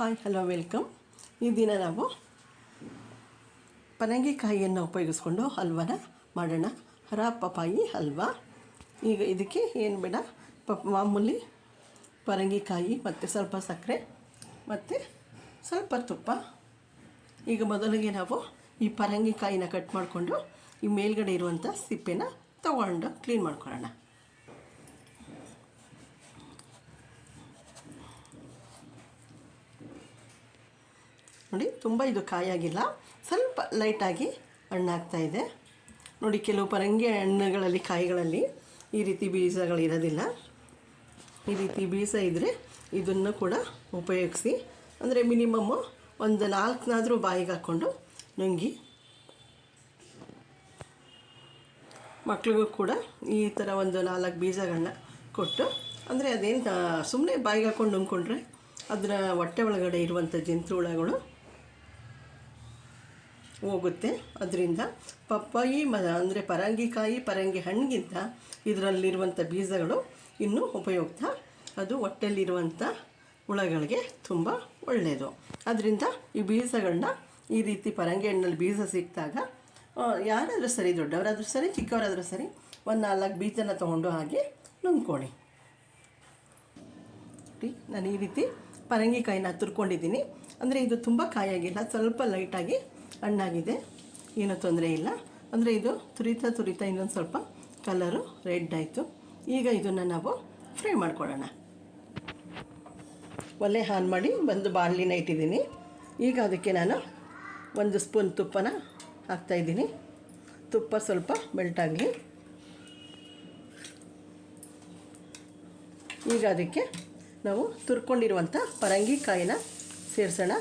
Hi hello welcome ಈ ದಿನ ನಾವು ಪರಂಗಿಕಾಯಿಯನ್ನು ಉಪಯೋಗಿಸ್ಕೊಂಡು ಹಲ್ವನ ಮಾಡೋಣ. ಹರ ಪಪಾಯಿ ಹಲ್ವಾ. ಈಗ ಇದಕ್ಕೆ ಏನು ಬೇಡ ಪ ಮಾಮೂಲಿ ಪರಂಗಿಕಾಯಿ ಮತ್ತು ಸ್ವಲ್ಪ ಸಕ್ಕರೆ ಮತ್ತು ಸ್ವಲ್ಪ ತುಪ್ಪ. ಈಗ ಮೊದಲಿಗೆ ನಾವು ಈ ಪರಂಗಿಕಾಯಿನ ಕಟ್ ಮಾಡಿಕೊಂಡು ಈ ಮೇಲ್ಗಡೆ ಇರುವಂಥ ಸಿಪ್ಪೆನ ತಗೊಂಡು ಕ್ಲೀನ್ ಮಾಡ್ಕೊಳ್ಳೋಣ. ನೋಡಿ, ತುಂಬ ಇದು ಕಾಯಾಗಿಲ್ಲ. ಸ್ವಲ್ಪ ಲೈಟಾಗಿ ಹಣ್ಣಾಗ್ತಾ ಇದೆ. ನೋಡಿ, ಕೆಲವು ಪರಂಗಿ ಹಣ್ಣುಗಳಲ್ಲಿ, ಕಾಯಿಗಳಲ್ಲಿ ಈ ರೀತಿ ಬೀಜಗಳು ಇರೋದಿಲ್ಲ. ಈ ರೀತಿ ಬೀಜ ಇದ್ದರೆ ಇದನ್ನು ಕೂಡ ಉಪಯೋಗಿಸಿ, ಅಂದರೆ ಮಿನಿಮಮ್ಮು ಒಂದು ನಾಲ್ಕನಾದರೂ ಬಾಯಿಗೆ ಹಾಕ್ಕೊಂಡು ನುಂಗಿ ಮಕ್ಳಿಗೂ ಕೂಡ ಈ ಥರ ಒಂದು ನಾಲ್ಕು ಬೀಜಗಳನ್ನ ಕೊಟ್ಟು, ಅಂದರೆ ಅದೇನು ಸುಮ್ಮನೆ ಬಾಯಿಗೆ ಹಾಕ್ಕೊಂಡು ನುಂಗ್ಕೊಂಡ್ರೆ ಅದರ ಹೊಟ್ಟೆ ಒಳಗಡೆ ಇರುವಂಥ ಜಂತು ಹುಳಗಳು ಹೋಗುತ್ತೆ. ಅದರಿಂದ ಪಪ್ಪಾಯಿ ಮ ಅಂದರೆ ಪರಂಗಿಕಾಯಿ, ಪರಂಗಿ ಹಣ್ಣಿಗಿಂತ ಇದರಲ್ಲಿರುವಂಥ ಬೀಜಗಳು ಇನ್ನೂ ಉಪಯುಕ್ತ. ಅದು ಹೊಟ್ಟೆಯಲ್ಲಿರುವಂಥ ಹುಳಗಳಿಗೆ ತುಂಬ ಒಳ್ಳೆಯದು ಅದರಿಂದ ಈ ಬೀಜಗಳನ್ನ ಈ ರೀತಿ ಪರಂಗಿ ಹಣ್ಣಲ್ಲಿ ಬೀಜ ಸಿಕ್ಕಿದಾಗ ಯಾರಾದರೂ ಸರಿ, ದೊಡ್ಡವರಾದರೂ ಸರಿ, ಚಿಕ್ಕವರಾದರೂ ಸರಿ, ಒಂದು ನಾಲ್ಕು ಬೀಜನ ತೊಗೊಂಡು ಹಾಗೆ ನುಂಗ್ಕೊಳ್ಳಿ. ನಾನು ಈ ರೀತಿ ಪರಂಗಿಕಾಯಿನ ತುರ್ಕೊಂಡಿದ್ದೀನಿ. ಅಂದರೆ ಇದು ತುಂಬ ಕಾಯಾಗಿಲ್ಲ, ಸ್ವಲ್ಪ ಲೈಟಾಗಿ ಹಣ್ಣಾಗಿದೆ. ಏನೂ ತೊಂದರೆ ಇಲ್ಲ. ಅಂದರೆ ಇದು ತುರಿತಾ ತುರಿತಾ ಇನ್ನೊಂದು ಸ್ವಲ್ಪ ಕಲರು ರೆಡ್ ಆಯಿತು. ಈಗ ಇದನ್ನು ನಾವು ಫ್ರೈ ಮಾಡ್ಕೊಳ್ಳೋಣ ಒಲೆ ಆನ್ ಮಾಡಿ ಬಂದು ಬಾಣಲಿನ ಇಟ್ಟಿದ್ದೀನಿ. ಈಗ ಅದಕ್ಕೆ ನಾನು ಒಂದು ಸ್ಪೂನ್ ತುಪ್ಪನ ಹಾಕ್ತಾಯಿದ್ದೀನಿ ತುಪ್ಪ ಸ್ವಲ್ಪ ಮೆಲ್ಟಾಗಲಿ ಈಗ ಅದಕ್ಕೆ ನಾವು ತುರ್ಕೊಂಡಿರುವಂಥ ಪರಂಗಿಕಾಯಿನ ಸೇರಿಸೋಣ.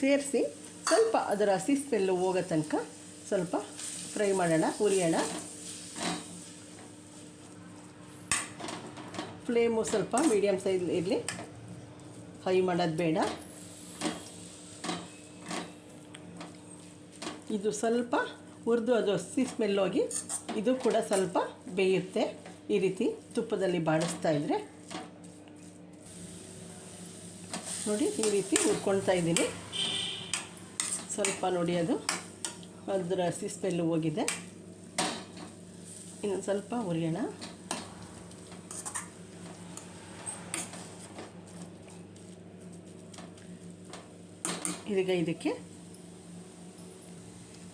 ಸೇರಿಸಿ ಸ್ವಲ್ಪ ಅದರ ಹಸಿ ಸ್ಮೆಲ್ಲು ಹೋಗೋ ತನಕ ಸ್ವಲ್ಪ ಫ್ರೈ ಮಾಡೋಣ, ಹುರಿಯೋಣ. ಫ್ಲೇಮು ಸ್ವಲ್ಪ ಮೀಡಿಯಮ್ ಸೈಜ್ ಇರಲಿ. ಹೈ ಮಾಡೋದು ಬೇಡ. ಇದು ಸ್ವಲ್ಪ ಹುರಿದು ಅದು ಹಸಿ ಸ್ಮೆಲ್ ಹೋಗಿ ಇದು ಕೂಡ ಸ್ವಲ್ಪ ಬೇಯುತ್ತೆ. ಈ ರೀತಿ ತುಪ್ಪದಲ್ಲಿ ಬಾಡಿಸ್ತಾ ಇದ್ದರೆ ನೋಡಿ ಈ ರೀತಿ ಹುರ್ಕೊಳ್ತಾ ಇದ್ದೀನಿ. ಸ್ವಲ್ಪ ನೋಡಿ ಅದು. ಅದರ ಹಸಿ ಹೋಗಿದೆ. ಇನ್ನೊಂದು ಸ್ವಲ್ಪ ಹುರಿಯೋಣ. ಇದೀಗ ಇದಕ್ಕೆ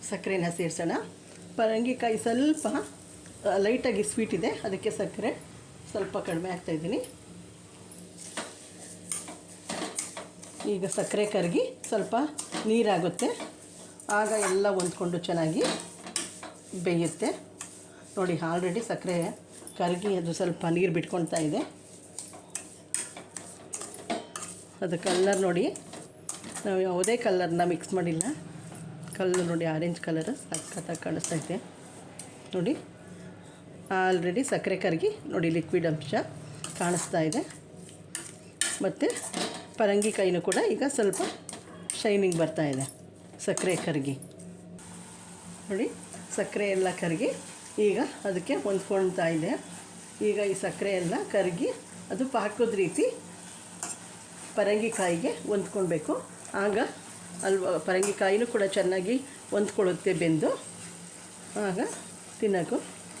ಸಕ್ಕರೆನ ಸೇರಿಸೋಣ. ಪರಂಗಿಕಾಯಿ ಸ್ವಲ್ಪ ಲೈಟಾಗಿ ಸ್ವೀಟ್ ಇದೆ. ಅದಕ್ಕೆ ಸಕ್ಕರೆ ಸ್ವಲ್ಪ ಕಡಿಮೆ ಆಗ್ತಾಯಿದ್ದೀನಿ ಈಗ ಸಕ್ಕರೆ ಕರಗಿ ಸ್ವಲ್ಪ ನೀರಾಗುತ್ತೆ. ಆಗ ಎಲ್ಲ ಹೊಂದ್ಕೊಂಡು ಚೆನ್ನಾಗಿ ಬೇಯುತ್ತೆ. ನೋಡಿ ಆಲ್ರೆಡಿ ಸಕ್ಕರೆ ಕರಗಿ ಅದು ಸ್ವಲ್ಪ ನೀರು ಬಿಟ್ಕೊಳ್ತಾ ಇದೆ. ಅದು ಕಲ್ಲರ್ ನೋಡಿ, ನಾವು ಯಾವುದೇ ಕಲ್ಲರ್ನ ಮಿಕ್ಸ್ ಮಾಡಿಲ್ಲ. ಕಲ್ಲರ್ ನೋಡಿ ಆರೆಂಜ್ ಕಲರ್ ಸಕ್ಕತ್ತಾಗಿ ಕಾಣಿಸ್ತಾ ಇದೆ. ನೋಡಿ ಆಲ್ರೆಡಿ ಸಕ್ಕರೆ ಕರಗಿ ನೋಡಿ ಲಿಕ್ವಿಡ್ ಅಂಶ ಕಾಣಿಸ್ತಾ ಇದೆ. ಮತ್ತು ಪರಂಗಿಕಾಯಿನೂ ಕೂಡ ಈಗ ಸ್ವಲ್ಪ ಶೈನಿಂಗ್ ಬರ್ತಾ ಇದೆ. ಸಕ್ಕರೆ ಕರಗಿ. ನೋಡಿ, ಸಕ್ಕರೆ ಎಲ್ಲ ಕರಗಿ. ಈಗ ಅದಕ್ಕೆ ಹೊಂದ್ಕೊಳ್ತಾ ಇದೆ. ಈಗ ಈ ಸಕ್ಕರೆ ಎಲ್ಲ ಕರಗಿ ಅದು ಪಾಕದ ರೀತಿ ಪರಂಗಿಕಾಯಿಗೆ ಹೊಂದ್ಕೊಳ್ಬೇಕು. ಆಗ ಅಲ್ವ, ಪರಂಗಿಕಾಯಿನೂ ಕೂಡ ಚೆನ್ನಾಗಿ ಹೊಂದ್ಕೊಳ್ಳುತ್ತೆ ಬೆಂದು. ಆಗ ತಿನ್ನೋಕ್ಕೂ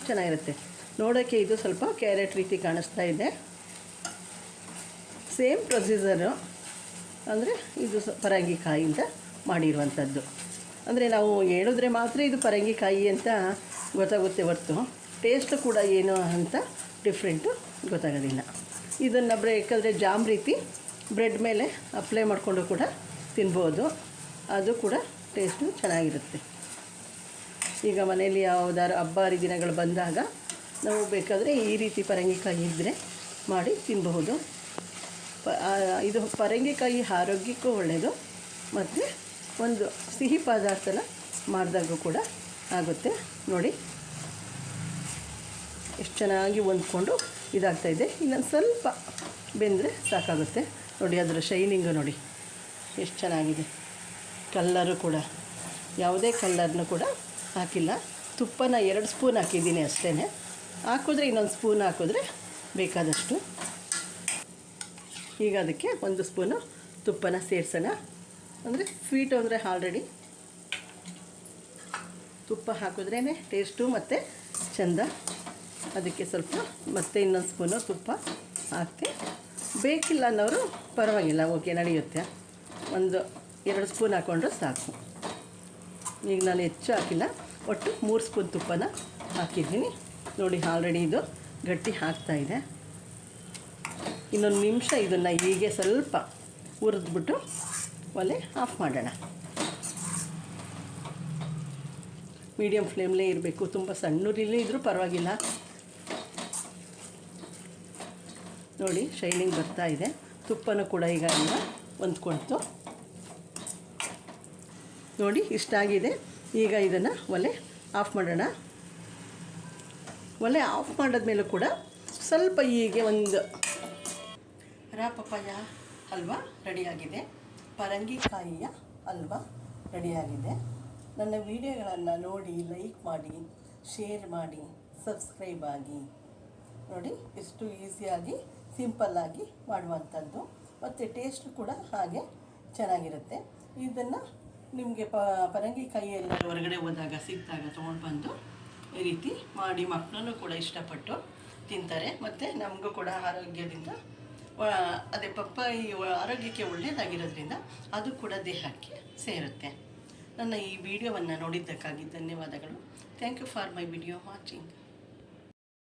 ಚೆನ್ನಾಗಿರುತ್ತೆ. ನೋಡೋಕ್ಕೆ ಇದು ಸ್ವಲ್ಪ ಕ್ಯಾರೆಟ್ ರೀತಿ ಕಾಣಿಸ್ತಾ ಇದೆ. ಸೇಮ್ ಪ್ರೊಸೀಜರು ಅಂದರೆ ಇದು ಪರಂಗಿ ಕಾಯಿಂದ ಮಾಡಿರುವಂಥದ್ದು. ಅಂದರೆ ನಾವು ಹೇಳಿದ್ರೆ ಮಾತ್ರ ಇದು ಪರಂಗಿಕಾಯಿ ಅಂತ ಗೊತ್ತಾಗುತ್ತೆ ಹೊರತು. ಟೇಸ್ಟ್ ಕೂಡ ಏನು ಅಂತ ಡಿಫ್ರೆಂಟು ಗೊತ್ತಾಗೋದಿಲ್ಲ. ಇದನ್ನು ಬೇಕಾದರೆ ಜಾಮ್ ರೀತಿ ಬ್ರೆಡ್ ಮೇಲೆ ಅಪ್ಲೈ ಮಾಡಿಕೊಂಡು ಕೂಡ ತಿನ್ಬೋದು. ಅದು ಕೂಡ ಟೇಸ್ಟು ಚೆನ್ನಾಗಿರುತ್ತೆ. ಈಗ ಮನೆಯಲ್ಲಿ ಯಾವುದಾದ್ರು ಹಬ್ಬ ಹರಿದಿನಗಳು ಬಂದಾಗ ನಾವು ಬೇಕಾದರೆ ಈ ರೀತಿ ಪರಂಗಿಕಾಯಿ ಇದ್ದರೆ ಮಾಡಿ ತಿನ್ನಬಹುದು ಪ ಇದು ಪರಂಗಿಕಾಯಿ ಆರೋಗ್ಯಕ್ಕೂ ಒಳ್ಳೆಯದು ಮತ್ತು ಒಂದು ಸಿಹಿ ಪದಾರ್ಥನ ಮಾಡಿದಾಗೂ ಕೂಡ ಆಗುತ್ತೆ. ನೋಡಿ, ಎಷ್ಟು ಚೆನ್ನಾಗಿ ಹೊಂದ್ಕೊಂಡು ಇದಾಗ್ತಾಯಿದೆ ಇನ್ನೊಂದು ಸ್ವಲ್ಪ ಬೆಂದರೆ ಸಾಕಾಗುತ್ತೆ. ನೋಡಿ, ಅದರ ಶೈನಿಂಗು ನೋಡಿ, ಎಷ್ಟು ಚೆನ್ನಾಗಿದೆ. ಕಲ್ಲರು ಕೂಡ, ಯಾವುದೇ ಕಲ್ಲರ್ನು ಕೂಡ ಹಾಕಿಲ್ಲ. ತುಪ್ಪನ ಎರಡು ಸ್ಪೂನ್ ಹಾಕಿದ್ದೀನಿ ಅಷ್ಟೇ ಹಾಕಿದ್ರೆ ಇನ್ನೊಂದು ಸ್ಪೂನ್ ಹಾಕಿದ್ರೆ ಬೇಕಾದಷ್ಟು ಈಗ ಅದಕ್ಕೆ ಒಂದು ಸ್ಪೂನು ತುಪ್ಪನ ಸೇರಿಸೋಣ. ಅಂದರೆ ಸ್ವೀಟು ಅಂದರೆ ಆಲ್ರೆಡಿ ತುಪ್ಪ ಹಾಕಿದ್ರೇ ಟೇಸ್ಟು ಮತ್ತು ಚೆಂದ. ಅದಕ್ಕೆ ಸ್ವಲ್ಪ ಮತ್ತೆ ಇನ್ನೊಂದು ಸ್ಪೂನು ತುಪ್ಪ ಹಾಕಿ. ಬೇಕಿಲ್ಲ ಅನ್ನೋರು ಪರವಾಗಿಲ್ಲ, ಓಕೆ, ನಡೆಯುತ್ತೆ. ಒಂದು ಎರಡು ಸ್ಪೂನ್ ಹಾಕ್ಕೊಂಡ್ರೆ ಸಾಕು. ಈಗ ನಾನು ಹೆಚ್ಚು ಹಾಕಿಲ್ಲ, ಒಟ್ಟು ಮೂರು ಸ್ಪೂನ್ ತುಪ್ಪನ ಹಾಕಿದ್ದೀನಿ. ನೋಡಿ ಆಲ್ರೆಡಿ ಇದು ಗಟ್ಟಿ ಹಾಕ್ತಾಯಿದೆ ಇನ್ನೊಂದು ನಿಮಿಷ ಇದನ್ನು ಹೀಗೆ ಸ್ವಲ್ಪ ಹುರಿದ್ಬಿಟ್ಟು ಒಲೆ ಆಫ್ ಮಾಡೋಣ. ಮೀಡಿಯಮ್ ಫ್ಲೇಮ್ಲೇ ಇರಬೇಕು. ತುಂಬ ಸಣ್ಣೂರಿಲ್ಲೇ ಇದ್ದರೂ ಪರವಾಗಿಲ್ಲ. ನೋಡಿ, ಶೈನಿಂಗ್ ಬರ್ತಾ ಇದೆ. ತುಪ್ಪನೂ ಕೂಡ ಈಗ ಎಲ್ಲ ಹೊಂದ್ಕೊಳ್ತು. ನೋಡಿ ಇಷ್ಟಾಗಿದೆ ಈಗ ಇದನ್ನು ಒಲೆ ಆಫ್ ಮಾಡೋಣ. ಒಲೆ ಆಫ್ ಮಾಡಿದ್ಮೇಲೂ ಕೂಡ ಸ್ವಲ್ಪ ಹೀಗೆ ಒಂದು ರಾ ಪಪ್ಪಾಯ ಹಲ್ವಾ ರೆಡಿಯಾಗಿದೆ. ಪರಂಗಿಕಾಯಿಯ ಹಲ್ವಾ ರೆಡಿಯಾಗಿದೆ. ನನ್ನ ವಿಡಿಯೋಗಳನ್ನು ನೋಡಿ ಲೈಕ್ ಮಾಡಿ ಶೇರ್ ಮಾಡಿ ಸಬ್ಸ್ಕ್ರೈಬ್ ಆಗಿ. ನೋಡಿ, ಎಷ್ಟು ಈಸಿಯಾಗಿ ಸಿಂಪಲ್ಲಾಗಿ ಮಾಡುವಂಥದ್ದು. ಮತ್ತು ಟೇಸ್ಟ್ ಕೂಡ ಹಾಗೆ ಚೆನ್ನಾಗಿರುತ್ತೆ. ಇದನ್ನು ನಿಮಗೆ ಪ ಎಲ್ಲ ಹೊರಗಡೆ ಹೋದಾಗ ಸಿಕ್ಕಿದಾಗ ತೊಗೊಂಡು ಬಂದು ಈ ರೀತಿ ಮಾಡಿ ಮಕ್ಕಳನ್ನು ಕೂಡ ಇಷ್ಟಪಟ್ಟು ತಿಂತಾರೆ. ಮತ್ತು ನಮಗೂ ಕೂಡ ಆರೋಗ್ಯದಿಂದ ಅದೇ ಪಪ್ಪಾಯಿ ಆರೋಗ್ಯಕ್ಕೆ ಒಳ್ಳೆಯದಾಗಿರೋದ್ರಿಂದ ಅದು ಕೂಡ ದೇಹಕ್ಕೆ ಸೇರುತ್ತೆ. ನನ್ನ ಈ ವಿಡಿಯೋವನ್ನು ನೋಡಿದ್ದಕ್ಕಾಗಿ ಧನ್ಯವಾದಗಳು. Thank you for my video watching